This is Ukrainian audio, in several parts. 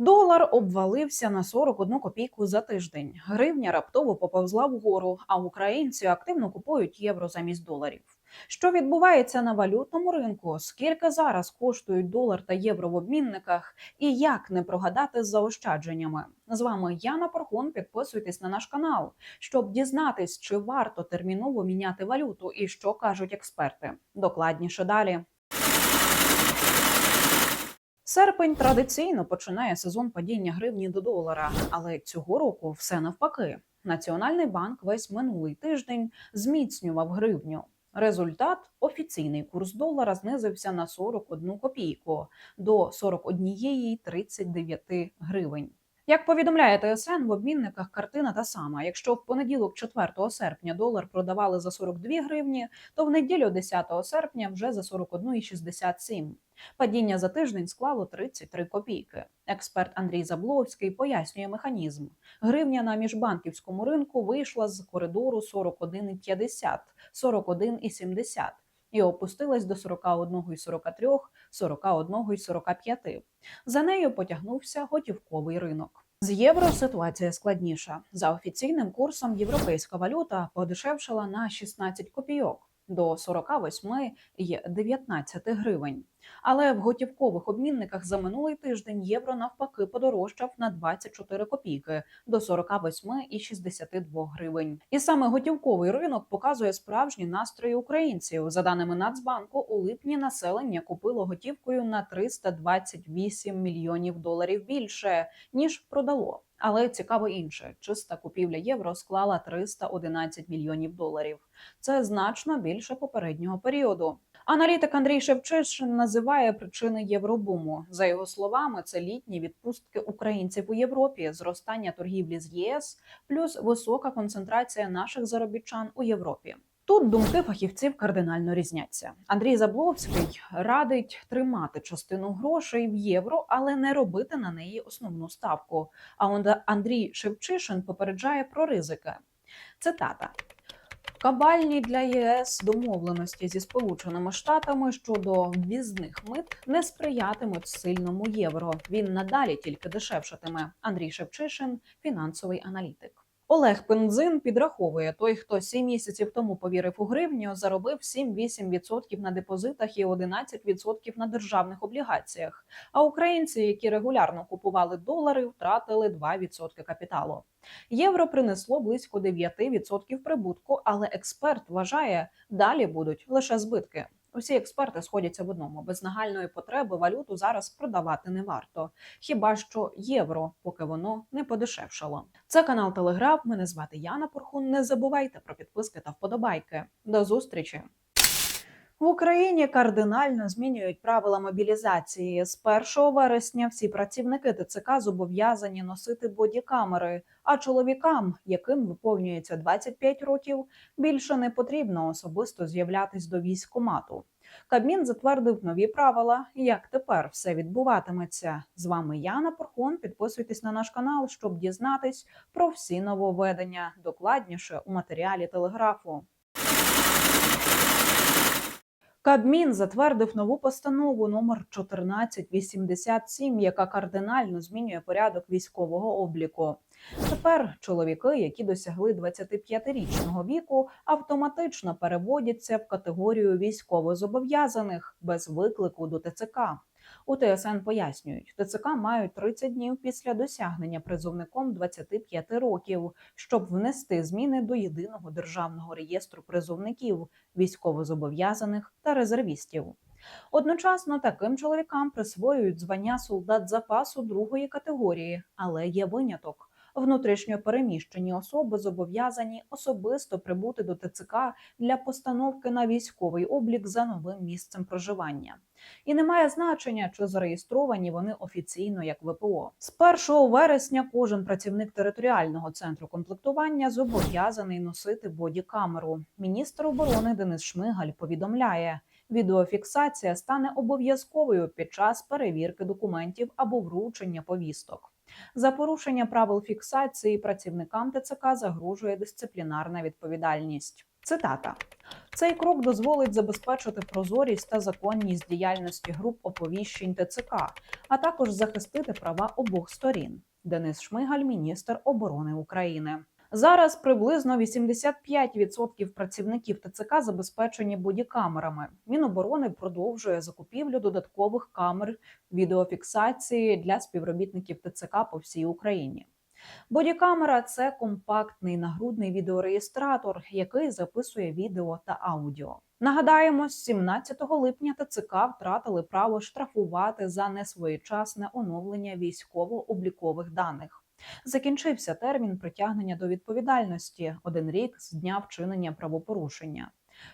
Долар обвалився на 41 копійку за тиждень. Гривня раптово поповзла вгору, а українці активно купують євро замість доларів. Що відбувається на валютному ринку? Скільки зараз коштують долар та євро в обмінниках, і як не прогадати з заощадженнями? З вами Яна Порхун. Підписуйтесь на наш канал, щоб дізнатись, чи варто терміново міняти валюту і що кажуть експерти. Докладніше далі. Серпень традиційно починає сезон падіння гривні до долара, але цього року все навпаки. Національний банк весь минулий тиждень зміцнював гривню. Результат офіційний курс долара знизився на 41 копійку до 41,39 гривень. Як повідомляє ТСН, в обмінниках картина та сама. Якщо в понеділок, 4 серпня, долар продавали за 42 гривні, то в неділю 10 серпня вже за 41,67. Падіння за тиждень склало 33 копійки. Експерт Андрій Забловський пояснює механізм. Гривня на міжбанківському ринку вийшла з коридору 41,50, 41,70 і опустилась до 41,43, 41,45. За нею потягнувся готівковий ринок. З євро ситуація складніша. За офіційним курсом європейська валюта подешевшала на 16 копійок до 48,19 гривень. Але в готівкових обмінниках за минулий тиждень євро навпаки подорожчав на 24 копійки до 48,62 гривень. І саме готівковий ринок показує справжні настрої українців. За даними Нацбанку, у липні населення купило готівкою на 328 мільйонів доларів більше ніж продало. Але цікаво інше: чиста купівля євро склала 311 мільйонів доларів. Це значно більше попереднього періоду. Аналітик Андрій Шевчишин називає причини євробуму. За його словами, це літні відпустки українців у Європі, зростання торгівлі з ЄС, плюс висока концентрація наших заробітчан у Європі. Тут думки фахівців кардинально різняться. Андрій Забловський радить тримати частину грошей в євро, але не робити на неї основну ставку. А Андрій Шевчишин попереджає про ризики. Цитата. Кабальні для ЄС домовленості зі Сполученими Штатами щодо ввізних мит не сприятимуть сильному євро. Він надалі тільки дешевшатиме. Андрій Шевчишин, фінансовий аналітик. Олег Пензин підраховує, той, хто 7 місяців тому повірив у гривню, заробив 7-8% на депозитах і 11% на державних облігаціях. А українці, які регулярно купували долари, втратили 2% капіталу. Євро принесло близько 9% прибутку, але експерт вважає, далі будуть лише збитки. Усі експерти сходяться в одному: без нагальної потреби валюту зараз продавати не варто. Хіба що євро, поки воно не подешевшало. Це канал Телеграф. Мене звати Яна Порхун. Не забувайте про підписки та вподобайки. До зустрічі. В Україні кардинально змінюють правила мобілізації. З 1 вересня всі працівники ТЦК зобов'язані носити бодікамери, а чоловікам, яким виповнюється 25 років, більше не потрібно особисто з'являтись до військкомату. Кабмін затвердив нові правила. Як тепер все відбуватиметься? З вами Яна Порхон. Підписуйтесь на наш канал, щоб дізнатись про всі нововведення. Докладніше у матеріалі телеграфу. Кабмін затвердив нову постанову номер 1487, яка кардинально змінює порядок військового обліку. Тепер чоловіки, які досягли 25-річного віку, автоматично переводяться в категорію військовозобов'язаних без виклику до ТЦК. У ТСН пояснюють, ТЦК мають 30 днів після досягнення призовником 25 років, щоб внести зміни до єдиного державного реєстру призовників, військовозобов'язаних та резервістів. Одночасно таким чоловікам присвоюють звання солдат запасу другої категорії, але є виняток. Внутрішньо переміщені особи зобов'язані особисто прибути до ТЦК для постановки на військовий облік за новим місцем проживання. І немає значення, чи зареєстровані вони офіційно як ВПО. З 1 вересня кожен працівник територіального центру комплектування зобов'язаний носити бодікамеру. Міністр оборони Денис Шмигаль повідомляє. Відеофіксація стане обов'язковою під час перевірки документів або вручення повісток. За порушення правил фіксації працівникам ТЦК загрожує дисциплінарна відповідальність. Цитата. Цей крок дозволить забезпечити прозорість та законність діяльності груп оповіщень ТЦК, а також захистити права обох сторін. Денис Шмигаль, міністр оборони України. Зараз приблизно 85% працівників ТЦК забезпечені бодікамерами. Міноборони продовжує закупівлю додаткових камер відеофіксації для співробітників ТЦК по всій Україні. Бодікамера це компактний нагрудний відеореєстратор, який записує відео та аудіо. Нагадаємо, з 17 липня ТЦК втратили право штрафувати за несвоєчасне оновлення військово-облікових даних. Закінчився термін притягнення до відповідальності один рік з дня вчинення правопорушення.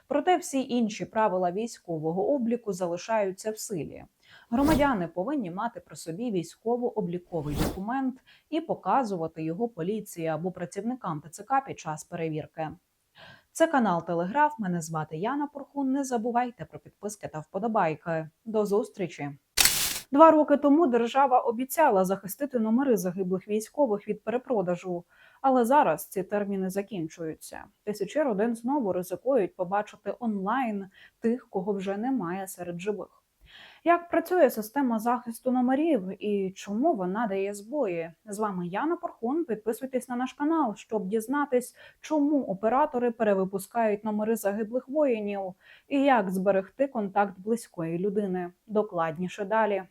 Проте всі інші правила військового обліку залишаються в силі. Громадяни повинні мати при собі військово-обліковий документ і показувати його поліції або працівникам ТЦК під час перевірки. Це канал Телеграф. Мене звати Яна Порхун. Не забувайте про підписки та вподобайки. До зустрічі. Два роки тому держава обіцяла захистити номери загиблих військових від перепродажу, але зараз ці терміни закінчуються. Тисячі родин знову ризикують побачити онлайн тих, кого вже немає серед живих. Як працює система захисту номерів і чому вона дає збої? З вами Яна Порхун. Підписуйтесь на наш канал, щоб дізнатись, чому оператори перевипускають номери загиблих воїнів і як зберегти контакт близької людини. Докладніше далі.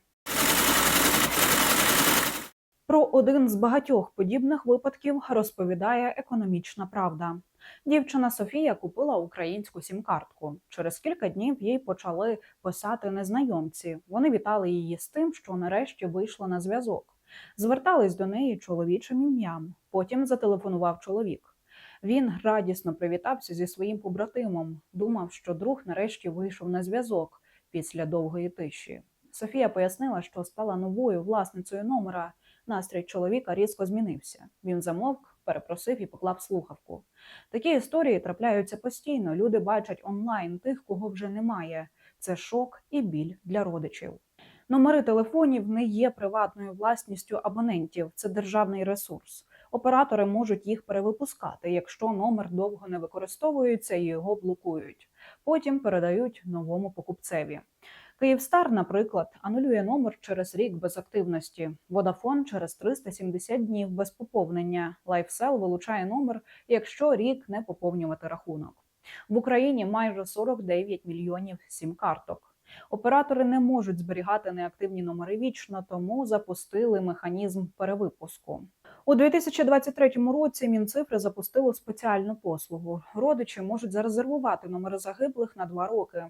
Про один з багатьох подібних випадків розповідає економічна правда. Дівчина Софія купила українську сім-картку. Через кілька днів їй почали писати незнайомці. Вони вітали її з тим, що нарешті вийшла на зв'язок. Звертались до неї чоловічим ім'ям. Потім зателефонував чоловік. Він радісно привітався зі своїм побратимом. Думав, що друг нарешті вийшов на зв'язок після довгої тиші. Софія пояснила, що стала новою власницею номера. Настрій чоловіка різко змінився. Він замовк, перепросив і поклав слухавку. Такі історії трапляються постійно. Люди бачать онлайн тих, кого вже немає. Це шок і біль для родичів. Номери телефонів не є приватною власністю абонентів, це державний ресурс. Оператори можуть їх перевипускати, якщо номер довго не використовується і його блокують. Потім передають новому покупцеві. Київстар, наприклад, анулює номер через рік без активності. Водафон через 370 днів без поповнення. Лайфсел вилучає номер, якщо рік не поповнювати рахунок. В Україні майже 49 мільйонів сім-карток. Оператори не можуть зберігати неактивні номери вічно, тому запустили механізм перевипуску. У 2023 році Мінцифри запустило спеціальну послугу. Родичі можуть зарезервувати номери загиблих на два роки.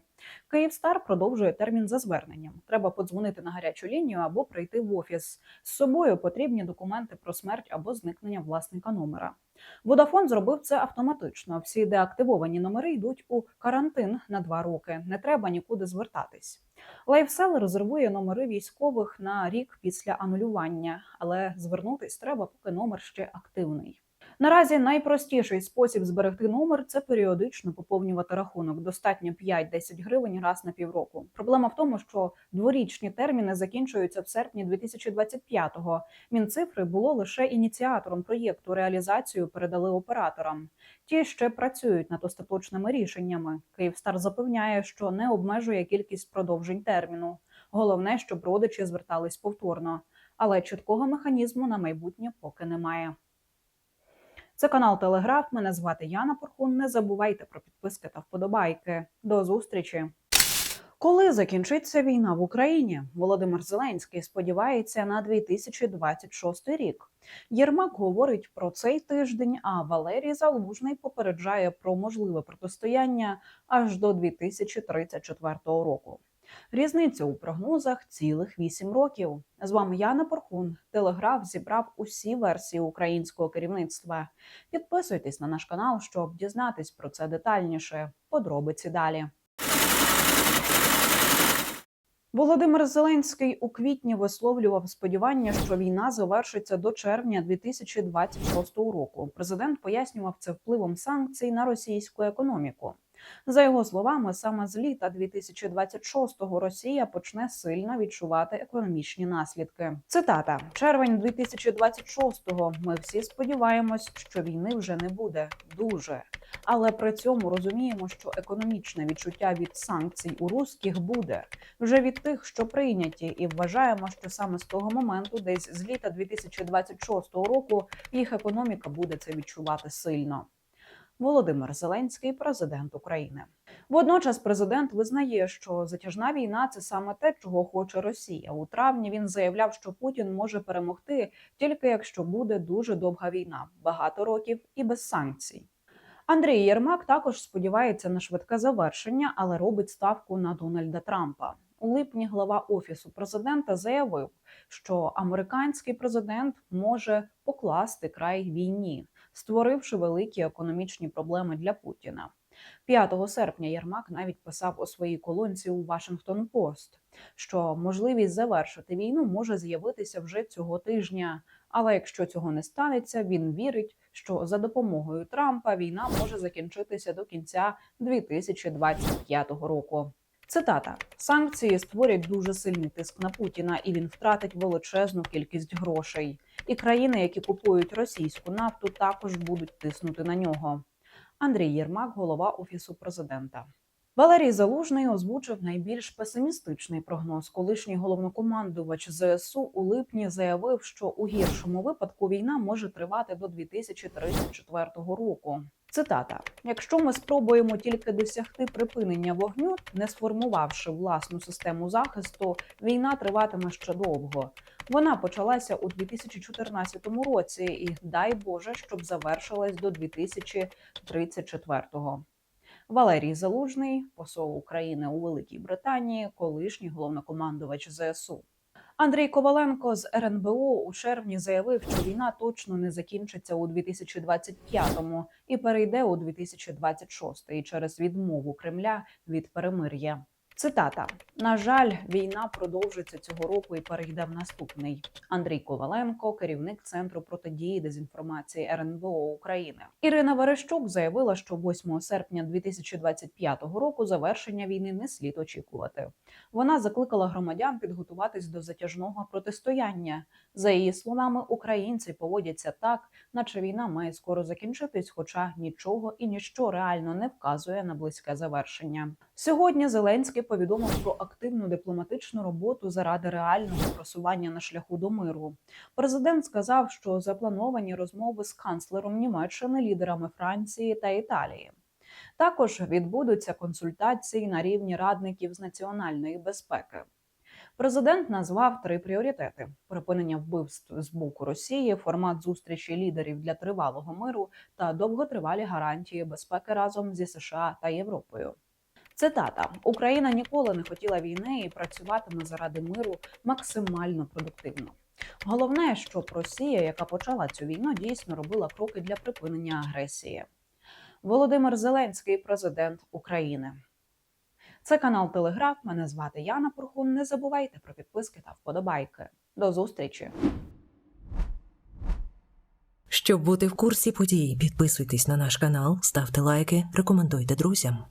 Київстар продовжує термін за зверненням. Треба подзвонити на гарячу лінію або прийти в офіс. З собою потрібні документи про смерть або зникнення власника номера. Водафон зробив це автоматично. Всі деактивовані номери йдуть у карантин на два роки. Не треба нікуди звертатись. Лайфсел резервує номери військових на рік після анулювання, але звернутись треба, поки номер ще активний. Наразі найпростіший спосіб зберегти номер це періодично поповнювати рахунок. Достатньо 5-10 гривень раз на півроку. Проблема в тому, що дворічні терміни закінчуються в серпні 2025-го. Мінцифри було лише ініціатором проєкту. Реалізацію передали операторам. Ті ще працюють над остаточними рішеннями. Київстар запевняє, що не обмежує кількість продовжень терміну. Головне, щоб родичі звертались повторно, але чіткого механізму на майбутнє поки немає. Це канал Телеграф. Мене звати Яна Порхун. Не забувайте про підписки та вподобайки. До зустрічі. Коли закінчиться війна в Україні, Володимир Зеленський сподівається на 2026 рік. Єрмак говорить про цей тиждень, а Валерій Залужний попереджає про можливе протистояння аж до 2034 року. Різниця у прогнозах цілих 8 років. З вами Яна Порхун. Телеграф зібрав усі версії українського керівництва. Підписуйтесь на наш канал, щоб дізнатись про це детальніше. Подробиці далі. Володимир Зеленський у квітні висловлював сподівання, що війна завершиться до червня 2026 року. Президент пояснював це впливом санкцій на російську економіку. За його словами, саме з літа 2026-го Росія почне сильно відчувати економічні наслідки. Цитата: червень 2026-го Ми всі сподіваємось, що війни вже не буде. Дуже, але при цьому розуміємо, що економічне відчуття від санкцій у русських буде. Вже від тих, що прийняті, і вважаємо, що саме з того моменту, десь з літа 2026 року, їх економіка буде це відчувати сильно. Володимир Зеленський, президент України. Водночас президент визнає, що затяжна війна це саме те, чого хоче Росія. У травні він заявляв, що Путін може перемогти тільки якщо буде дуже довга війна, багато років і без санкцій. Андрій Єрмак також сподівається на швидке завершення, але робить ставку на Дональда Трампа. У липні глава офісу президента заявив, що американський президент може покласти край війні, створивши великі економічні проблеми для Путіна. 5 серпня Єрмак навіть писав у своїй колонці у Вашингтон Пост, що можливість завершити війну може з'явитися вже цього тижня. Але якщо цього не станеться, він вірить, що за допомогою Трампа війна може закінчитися до кінця 2025 року. Цитата: санкції створять дуже сильний тиск на Путіна, і він втратить величезну кількість грошей. І країни, які купують російську нафту, також будуть тиснути на нього. Андрій Єрмак, голова офісу президента. Валерій Залужний озвучив найбільш песимістичний прогноз. Колишній головнокомандувач ЗСУ у липні заявив, що у гіршому випадку війна може тривати до 2034 року. Цитата: якщо ми спробуємо тільки досягти припинення вогню, не сформувавши власну систему захисту, війна триватиме ще довго. Вона почалася у 2014 році, і дай Боже, щоб завершилась до 2034-го. Валерій Залужний, посол України у Великій Британії, колишній головнокомандувач ЗСУ. Андрій Коваленко з РНБО у червні заявив, що війна точно не закінчиться у 2025-му і перейде у 2026-й через відмову Кремля від перемир'я. Цитата: на жаль, війна продовжиться цього року і перейде в наступний. Андрій Коваленко, керівник центру протидії дезінформації РНБО України. Ірина Верещук заявила, що 8 серпня 2025 року завершення війни не слід очікувати. Вона закликала громадян підготуватись до затяжного протистояння. За її словами, українці поводяться так, наче війна має скоро закінчитись, хоча нічого і ніщо реально не вказує на близьке завершення. Сьогодні Зеленський повідомив про активну дипломатичну роботу заради реального просування на шляху до миру. Президент сказав, що заплановані розмови з канцлером Німеччини, лідерами Франції та Італії. Також відбудуться консультації на рівні радників з національної безпеки. Президент назвав три пріоритети: припинення вбивств з боку Росії, формат зустрічі лідерів для тривалого миру та довготривалі гарантії безпеки разом зі США та Європою. Цитата: Україна ніколи не хотіла війни і працюватиме заради миру максимально продуктивно. Головне, щоб Росія, яка почала цю війну, дійсно робила кроки для припинення агресії. Володимир Зеленський, президент України. Це канал Телеграф. Мене звати Яна Порхун. Не забувайте про підписки та вподобайки. До зустрічі! Щоб бути в курсі подій, підписуйтесь на наш канал, ставте лайки, рекомендуйте друзям.